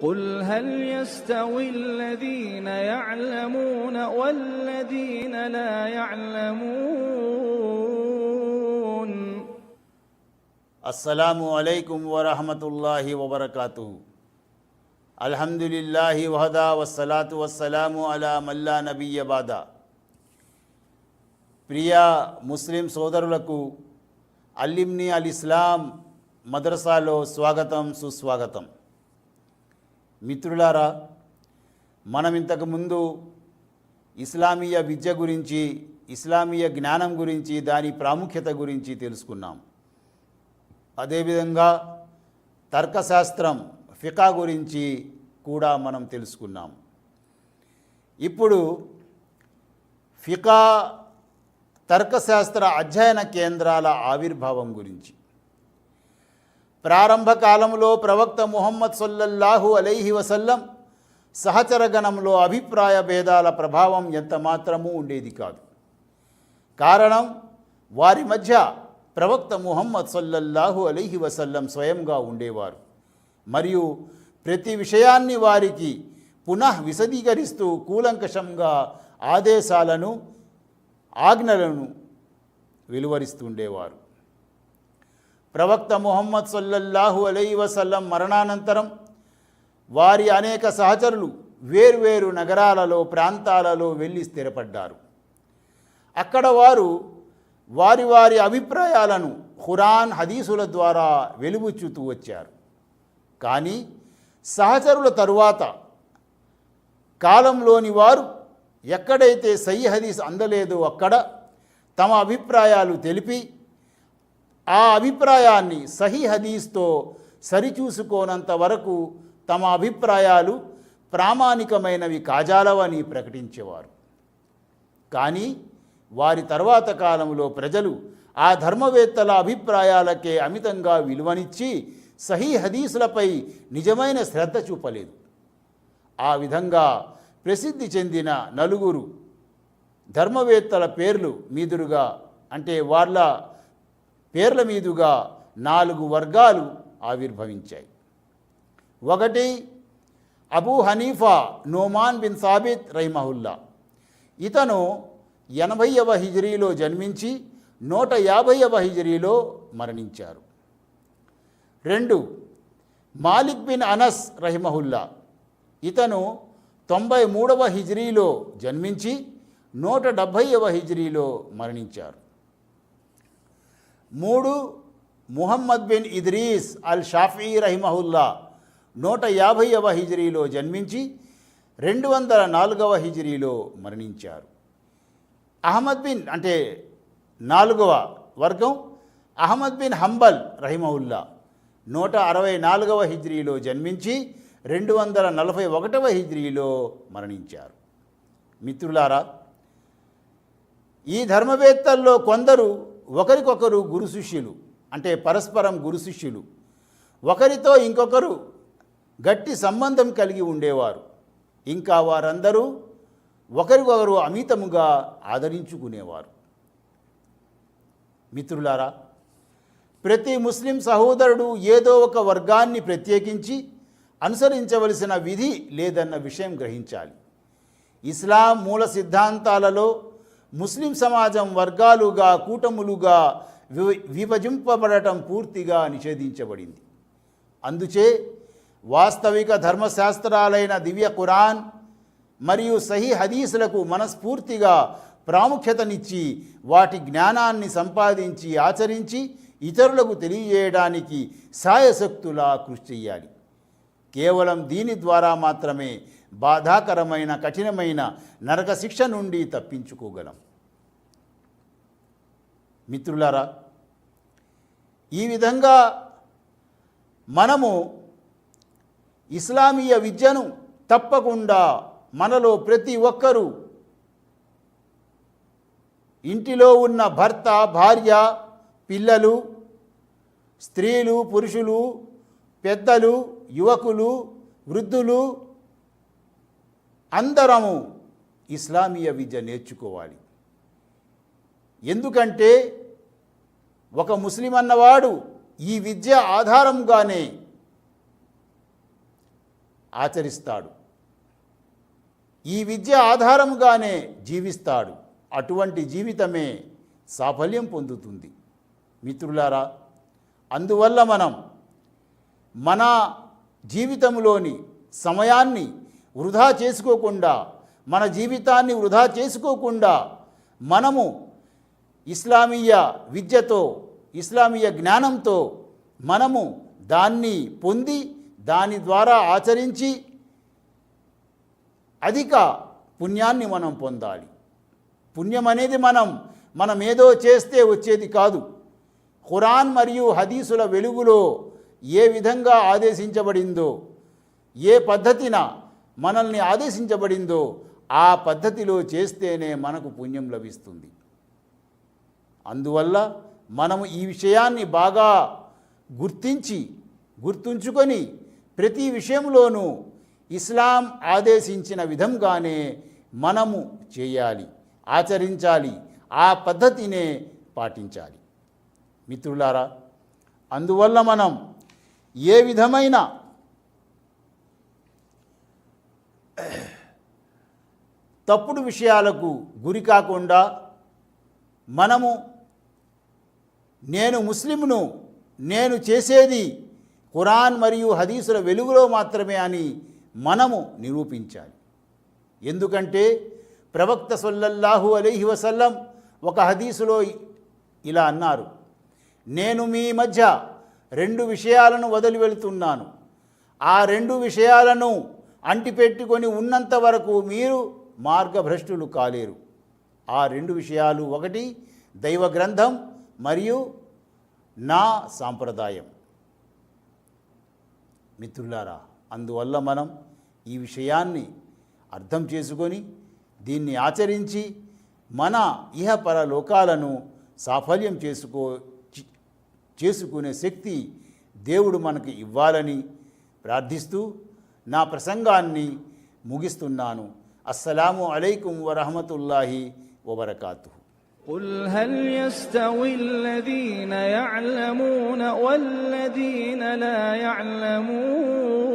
قل هل يستوي الذين يعلمون والذين لا يعلمون అస్సలాము అలైకుం వరహమతుల్లాహి వబర్కాతు అల్హమ్దులిల్లాహి వహదా వస్సలాతు వస్సలాము అలా మల్లా నబీయ బాదా ప్రియ ముస్లిం సోదరులకు అల్లిమ్ని అల్ ఇస్లాం మద్రసాలో స్వాగతం సుస్వాగతం మిత్రులారా మనం ఇంతకుముందు ఇస్లామీయ విద్య గురించి ఇస్లామీయ జ్ఞానం గురించి దాని ప్రాముఖ్యత గురించి తెలుసుకున్నాం. అదేవిధంగా తర్కశాస్త్రం ఫికా గురించి కూడా మనం తెలుసుకున్నాం. ఇప్పుడు ఫికా తర్కశాస్త్ర అధ్యయన కేంద్రాల ఆవిర్భావం గురించి. ప్రారంభ కాలంలో ప్రవక్త ముహమ్మద్ సొల్లల్లాహు అలైహి వసల్లం సహచరగణంలో అభిప్రాయ భేదాల ప్రభావం ఎంత మాత్రమూ ఉండేది కాదు. కారణం వారి మధ్య ప్రవక్త ముహమ్మద్ సల్లల్లాహు అలీహి వసల్లం స్వయంగా ఉండేవారు. మరియు ప్రతి విషయాన్ని వారికి పునః విశదీకరిస్తూ కూలంకషంగా ఆదేశాలను ఆజ్ఞలను వెలువరిస్తుండేవారు. ప్రవక్త ముహమ్మద్ సల్లల్లాహు అలై వసల్లం మరణానంతరం వారి అనేక సహచరులు వేర్వేరు నగరాలలో ప్రాంతాలలో వెళ్ళి స్థిరపడ్డారు. అక్కడ వారు వారి వారి అభిప్రాయాలను ఖురాన్ హదీసుల ద్వారా వెలుగుచ్చుతూ వచ్చారు. కానీ సహచరుల తరువాత కాలంలోని వారు ఎక్కడైతే సై హదీస్ అందలేదో అక్కడ తమ అభిప్రాయాలు తెలిపి ఆ అభిప్రాయాన్ని సహీ హదీస్తో సరిచూసుకోనంత వరకు తమ అభిప్రాయాలు ప్రామాణికమైనవి కాజాలవని ప్రకటించేవారు. కానీ వారి తర్వాత కాలంలో ప్రజలు ఆ ధర్మవేత్తల అభిప్రాయాలకే అమితంగా విలువనిచ్చి సహీ హదీసులపై నిజమైన శ్రద్ధ చూపలేదు. ఆ విధంగా ప్రసిద్ధి చెందిన నలుగురు ధర్మవేత్తల పేర్లు మీదురుగా అంటే వాళ్ళ పేర్ల మీదుగా నాలుగు వర్గాలు ఆవిర్భవించాయి. ఒకటి Abu Hanifa Noman bin Sabit రైమహుల్లా ఇతను ఎనభైవ హిజరీలో జన్మించి నూట యాభైవ హిజరీలో మరణించారు. రెండు మాలిక్ బిన్ అనస్ రహిమహుల్లా. ఇతను తొంభై మూడవ హిజరీలో జన్మించి నూట డెబ్భైవ హిజరీలో మరణించారు. మూడు Muhammad bin Idris al Shafi రహిమహుల్లా. నూట యాభైవ హిజ్రీలో జన్మించి రెండు వందల నాలుగవ హిజ్రీలో మరణించారు. అహ్మద్ బిన్ అంటే నాలుగవ వర్గం అహ్మద్ బిన్ హంబల్ రహిమహుల్లా. నూట అరవై నాలుగవ హిజ్రీలో జన్మించి రెండు వందల నలభై ఒకటవ హిజ్రీలో మరణించారు. మిత్రులారా ఈ ధర్మవేత్తల్లో కొందరు ఒకరికొకరు గురు శిష్యులు అంటే పరస్పరం గురు శిష్యులు. ఒకరితో ఇంకొకరు గట్టి సంబంధం కలిగి ఉండేవారు. ఇంకా వారందరూ ఒకరికొకరు అమితముగా ఆదరించుకునేవారు. మిత్రులారా ప్రతి ముస్లిం సహోదరుడు ఏదో ఒక వర్గాన్ని ప్రత్యేకించి అనుసరించవలసిన విధి లేదన్న విషయం గ్రహించాలి. ఇస్లాం మూల సిద్ధాంతాలలో ముస్లిం సమాజం వర్గాలుగా కూటములుగా విభజింపబడటం పూర్తిగా నిషేధించబడింది. అందుచే వాస్తవిక ధర్మశాస్త్రాలైన దివ్య ఖురాన్ మరియు సహీ హదీసులకు మనస్ఫూర్తిగా ప్రాముఖ్యతనిచ్చి వాటి జ్ఞానాన్ని సంపాదించి ఆచరించి ఇతరులకు తెలియజేయడానికి సాయశక్తులా కృషి చేయాలి. కేవలం దీని ద్వారా మాత్రమే బాధాకరమైన కఠినమైన నరక శిక్ష నుండి తప్పించుకోగలం. మిత్రులారా ఈ విధంగా మనము ఇస్లామీయ విద్యను తప్పకుండా మనలో ప్రతి ఒక్కరూ ఇంటిలో ఉన్న భర్త భార్య పిల్లలు స్త్రీలు పురుషులు పెద్దలు యువకులు వృద్ధులు అందరము ఇస్లామీయ విద్య నేర్చుకోవాలి. ఎందుకంటే ఒక ముస్లిం అన్నవాడు ఈ విద్య ఆధారంగానే ఆచరిస్తాడు. ఈ విద్య ఆధారముగానే జీవిస్తాడు. అటువంటి జీవితమే సాఫల్యం పొందుతుంది. మిత్రులారా అందువల్ల మనం మన జీవితంలోని సమయాన్ని వృధా చేసుకోకుండా మన జీవితాన్ని వృధా చేసుకోకుండా మనము ఇస్లామీయ విద్యతో ఇస్లామీయ జ్ఞానంతో మనము దాన్ని పొంది దాని ద్వారా ఆచరించి అధిక పుణ్యాన్ని మనం పొందాలి. పుణ్యం అనేది మనం మనం ఏదో చేస్తే వచ్చేది కాదు. ఖురాన్ మరియు హదీసుల వెలుగులో ఏ విధంగా ఆదేశించబడిందో ఏ పద్ధతిన మనల్ని ఆదేశించబడిందో ఆ పద్ధతిలో చేస్తేనే మనకు పుణ్యం లభిస్తుంది. అందువల్ల మనము ఈ విషయాన్ని బాగా గుర్తించి గుర్తుంచుకొని ప్రతి విషయంలోనూ ఇస్లాం ఆదేశించిన విధంగానే మనము చేయాలి ఆచరించాలి ఆ పద్ధతినే పాటించాలి. మిత్రులారా అందువల్ల మనం ఏ విధమైన తప్పుడు విషయాలకు గురి కాకుండా మనము నేను ముస్లింను నేను చేసేది ఖురాన్ మరియు హదీసుల వెలుగులో మాత్రమే అని మనము నిరూపించాలి. ఎందుకంటే ప్రవక్త సొల్లల్లాహు అలీహి వసల్లం ఒక హదీసులో ఇలా అన్నారు నేను మీ మధ్య రెండు విషయాలను వదిలి వెళుతున్నాను. ఆ రెండు విషయాలను అంటిపెట్టుకొని ఉన్నంత వరకు మీరు మార్గభ్రష్టులు కాలేరు. ఆ రెండు విషయాలు ఒకటి దైవ గ్రంథం మరియు నా సాంప్రదాయం. మిత్రులారా అందువల్ల మనం ఈ విషయాన్ని అర్థం చేసుకొని దీన్ని ఆచరించి మన ఇహపర లోకాలను సాఫల్యం చేసుకో చేసుకునే శక్తి దేవుడు మనకు ఇవ్వాలని ప్రార్థిస్తూ నా ప్రసంగాన్ని ముగిస్తున్నాను అస్సలాము అలైకుం వరహమతుల్లాహి వబర్కాతు قل هل يستوي الذين يعلمون والذين لا يعلمون